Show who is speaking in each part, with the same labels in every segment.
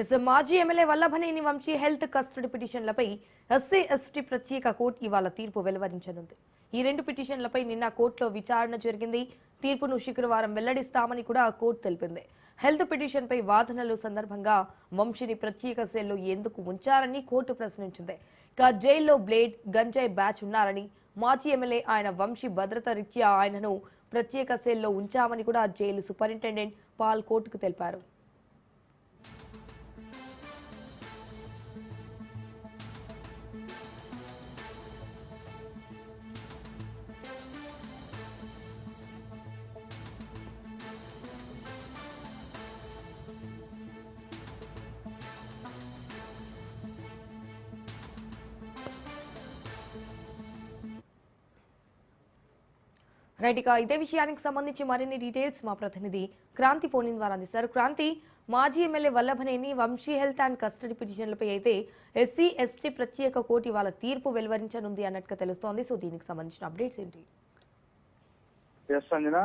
Speaker 1: Yes మాజీ MLA Vallabhaneni Vamsi health custody పిటిషన్లపై SC ST ప్రత్యేక court ఇవాళ తీర్పు వెలువరించనుంది. ఈ రెండు పిటిషన్లపై నిన్న కోర్టులో విచారణ జరిగింది. తీర్పును శుక్రవారం వెల్లడిస్తామని కూడా కోర్టు తెలిపింది. హెల్త్ పిటిషన్పై వాదనలు సందర్భంగా వంశీని ప్రత్యేక సెల్లో ఎందుకు ఉంచారని కోర్టు ప్రశ్నించింది. ఇక జైల్లో బ్లేడ్ గంజాయి బ్యాచ్ ఉన్నారని మాజీ ఎమ్మెల్యే ఆయన వంశీ భద్రత రీత్యా ఆయనను ప్రత్యేక సెల్లో ఉంచామని కూడా జైలు సూపరింటెండెంట్ పాల్ కోర్టుకు తెలిపారు. రైట్ ఇక ఇదే విషయానికి సంబంధించి మరిన్ని డీటెయిల్స్ మా ప్రతినిధి క్రాంతి ఫోన్ ద్వారా అందిస్తారు. క్రాంతి మాజీ MLA Vallabhaneni Vamsi health and custody పిటిషన్లపై అయితే ఎస్సీ ఎస్టీ ప్రత్యేక కోర్టు వాళ్ళ తీర్పు వెలువరించనుంది అన్నట్టుగా తెలుస్తోంది. సో దీనికి సంబంధించిన అప్డేట్స్ ఏంటి?
Speaker 2: ఎస్ అంజన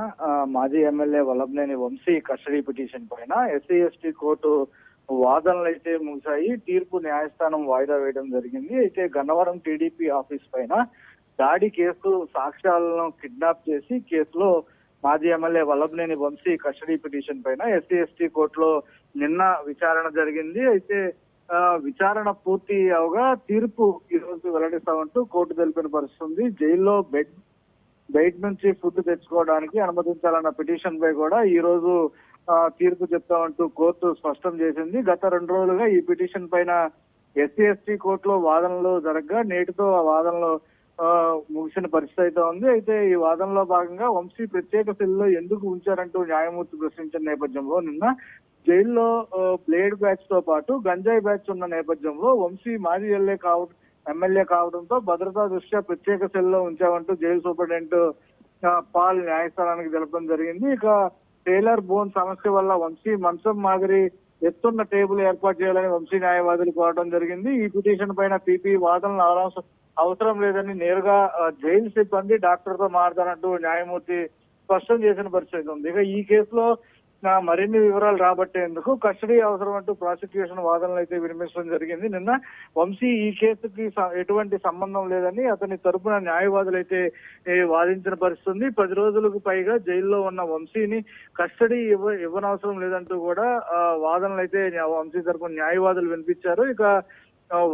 Speaker 2: మాజీ MLA Vallabhaneni Vamsi custody petition పైన ఎస్సీ ఎస్టీ కోర్టు వాదనలు అయితే ముగిశాయి. తీర్పు న్యాయస్థానం వాయిదా వేయడం జరిగింది. అయితే గన్నవరం టీడీపీ ఆఫీస్ పైన దాడి కేసు సాక్ష్యాలను కిడ్నాప్ చేసి కేసులో మాజీ MLA Vallabhaneni Vamsi custody petition పైన ఎస్సీ ఎస్టీ కోర్టులో నిన్న విచారణ జరిగింది. అయితే విచారణ పూర్తి అవగా తీర్పు ఈ రోజు వెల్లడిస్తామంటూ కోర్టు తెలిపిన పరిస్థితి ఉంది. జైల్లో బెడ్ బయట నుంచి ఫుడ్ తెచ్చుకోవడానికి అనుమతించాలన్న పిటిషన్ పై కూడా ఈ రోజు తీర్పు చెప్తామంటూ కోర్టు స్పష్టం చేసింది. గత రెండు రోజులుగా ఈ పిటిషన్ పైన ఎస్సీ ఎస్టీ కోర్టులో వాదనలు జరగగా నేటితో ఆ వాదనలు ముగిసిన పరిస్థితి అయితే ఉంది. అయితే ఈ వాదనలో భాగంగా వంశీ ప్రత్యేక సెల్లో ఎందుకు ఉంచారంటూ న్యాయమూర్తి ప్రశ్నించిన నేపథ్యంలో నిన్న జైల్లో ప్లేడ్ బ్లేడ్ బ్యాచ్తో పాటు గంజాయి బ్యాచ్ ఉన్న నేపథ్యంలో వంశీ మాజీ ఎల్ఏ కావ ఎమ్మెల్యే కావడంతో భద్రతా దృష్ట్యా ప్రత్యేక సెల్లో ఉంచామంటూ జైలు సూపరింటెండెంట్ పాల్ న్యాయస్థానానికి తెలపడం జరిగింది. ఇక టైలర్ బోన్ సమస్య వల్ల వంశీ మంచం మాదిరి ఎత్తున్న టేబుల్ ఏర్పాటు చేయాలని వంశీ న్యాయవాదులు కోరడం జరిగింది. ఈ పిటిషన్ పైన పీపీ వాదనలు అవసరం అవసరం లేదని నేరుగా జైలు సిబ్బంది డాక్టర్తో మాట్లాడారంటూ న్యాయమూర్తి స్పష్టం చేసిన పరిస్థితి ఉంది. ఇక ఈ కేసులో ప్రశ్న మరిన్ని వివరాలు రాబట్టేందుకు కస్టడీ అవసరం అంటూ ప్రాసిక్యూషన్ వాదనలు అయితే వినిపించడం జరిగింది. నిన్న వంశీ ఈ కేసుకి ఎటువంటి సంబంధం లేదని అతని తరపున న్యాయవాదులు అయితే వాదించిన పరిస్థితుంది. పది రోజులకు పైగా జైల్లో ఉన్న వంశీని కస్టడీ ఇవ్వ ఇవ్వనవసరం లేదంటూ కూడా వాదనలు అయితే వంశీ తరపున న్యాయవాదులు వినిపించారు. ఇక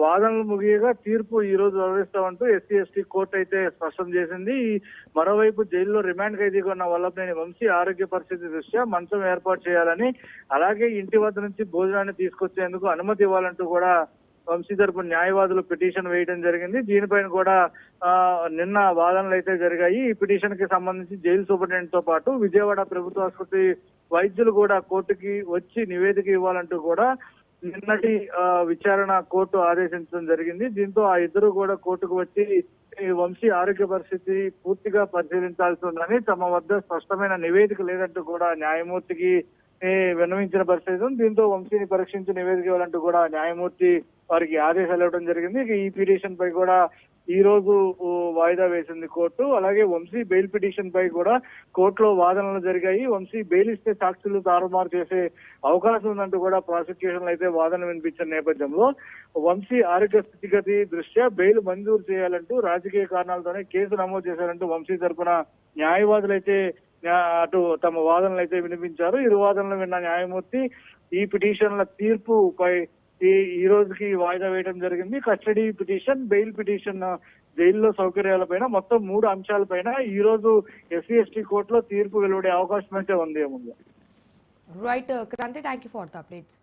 Speaker 2: వాదనలు ముగియగా తీర్పు ఈ రోజు వెల్లడిస్తామంటూ ఎస్సీ ఎస్టీ కోర్టు అయితే స్పష్టం చేసింది. ఈ మరోవైపు జైల్లో రిమాండ్ ఖైదీగా ఉన్న వల్లభనేని వంశీ ఆరోగ్య పరిస్థితి దృష్ట్యా మంచం ఏర్పాటు చేయాలని అలాగే ఇంటి వద్ద నుంచి భోజనాన్ని తీసుకొచ్చేందుకు అనుమతి ఇవ్వాలంటూ కూడా వంశీ తరపు న్యాయవాదులు పిటిషన్ వేయడం జరిగింది. దీనిపైన కూడా నిన్న వాదనలు అయితే జరిగాయి. ఈ పిటిషన్కి సంబంధించి జైలు సూపరింటెండెంట్తో పాటు విజయవాడ ప్రభుత్వ ఆసుపత్రి వైద్యులు కూడా కోర్టుకి వచ్చి నివేదిక ఇవ్వాలంటూ కూడా నిన్నటి ఆ, విచారణ కోర్టు ఆదేశించడం జరిగింది. దీంతో ఆ ఇద్దరు కూడా కోర్టుకు వచ్చి వంశీ ఆరోగ్య పరిస్థితి పూర్తిగా పరిశీలించాల్సి ఉందని తమ వద్ద స్పష్టమైన నివేదిక లేదంటూ కూడా న్యాయమూర్తికి విన్నవించిన పరిస్థితి ఉంది. దీంతో వంశీని పరీక్షించి నివేదిక ఇవ్వాలంటూ కూడా న్యాయమూర్తి వారికి ఆదేశాలు ఇవ్వడం జరిగింది. ఈ పిటిషన్ పై కూడా ఈ రోజు వాయిదా వేసింది కోర్టు. అలాగే వంశీ బెయిల్ పిటిషన్ పై కూడా కోర్టులో వాదనలు జరిగాయి. వంశీ బెయిల్ ఇస్తే సాక్షులు తారుమారు చేసే అవకాశం ఉందంటూ కూడా ప్రాసిక్యూషన్ అయితే వాదన వినిపించిన నేపథ్యంలో వంశీ ఆరోగ్య స్థితిగతి దృష్ట్యా బెయిల్ మంజూరు చేయాలంటూ రాజకీయ కారణాలతోనే కేసు నమోదు చేశారంటూ వంశీ తరపున న్యాయవాదులు అయితే అటు తమ వాదనలు అయితే వినిపించారు. ఇరు వాదనలు విన్న న్యాయమూర్తి ఈ పిటిషన్ల తీర్పు పై ఈ ఈ రోజుకి వాయిదా వేయడం జరిగింది. కస్టడీ పిటిషన్ బెయిల్ పిటిషన్ జైల్లో సౌకర్యాలపైన మొత్తం మూడు అంశాలపైన ఈ రోజు ఎస్సీ ఎస్టీ కోర్టులో తీర్పు వెలువడే అవకాశం అయితే ఉంది. ఏముంది?
Speaker 1: Right Kranthi thank you for the updates